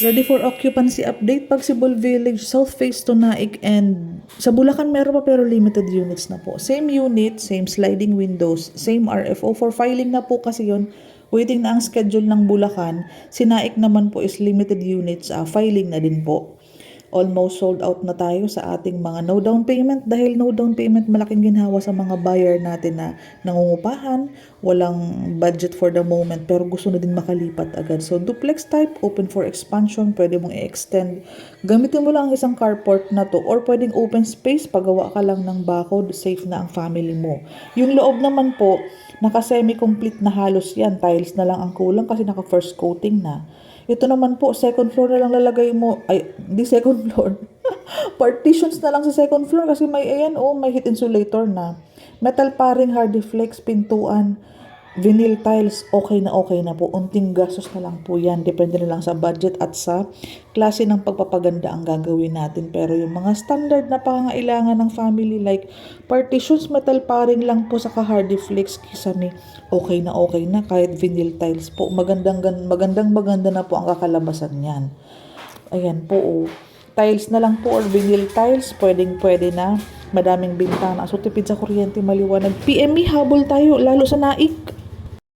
Ready for occupancy update Pagsibol Village, South Face to Naik and sa Bulacan meron pa pero limited units na po. Same unit, same sliding windows, same RFO. For filing na po kasi yon waiting na ang schedule ng Bulacan. Si Naik naman po is limited units, ah, filing na din po. Almost sold out na tayo sa ating mga no down payment dahil no down payment malaking ginhawa sa mga buyer natin na nangungupahan, walang budget for the moment pero gusto na din makalipat agad. So duplex type, open for expansion, pwede mong i-extend. Gamitin mo lang ang isang carport na to or pwedeng open space, pagawa ka lang ng bako, safe na ang family mo. Yung loob naman po, naka semi-complete na halos yan. Tiles na lang ang kulang kasi naka first coating na. Ito naman po, second floor na lang lalagay mo. Ay, hindi second floor. Partitions na lang sa second floor kasi may, ayan, oh, may heat insulator na. Metal paring, hardy flex, pintuan, vinyl tiles, okay na okay na po. Unting gastos na lang po yan. Depende na lang sa budget at sa klase ng pagpapaganda ang gagawin natin. Pero yung mga standard na pangangailangan ng family like partitions, metal paring lang po sa hardy flex, kisame, okay na okay na. Kahit vinyl tiles po. Magandang, gan- magandang maganda na po ang kakalabasan niyan. Ayan po, oh. Tiles na lang po or vinyl tiles, pwedeng pwede na. Madaming bintana. So, tipid sa kuryente, maliwanag. PME, habol tayo, lalo sa naik.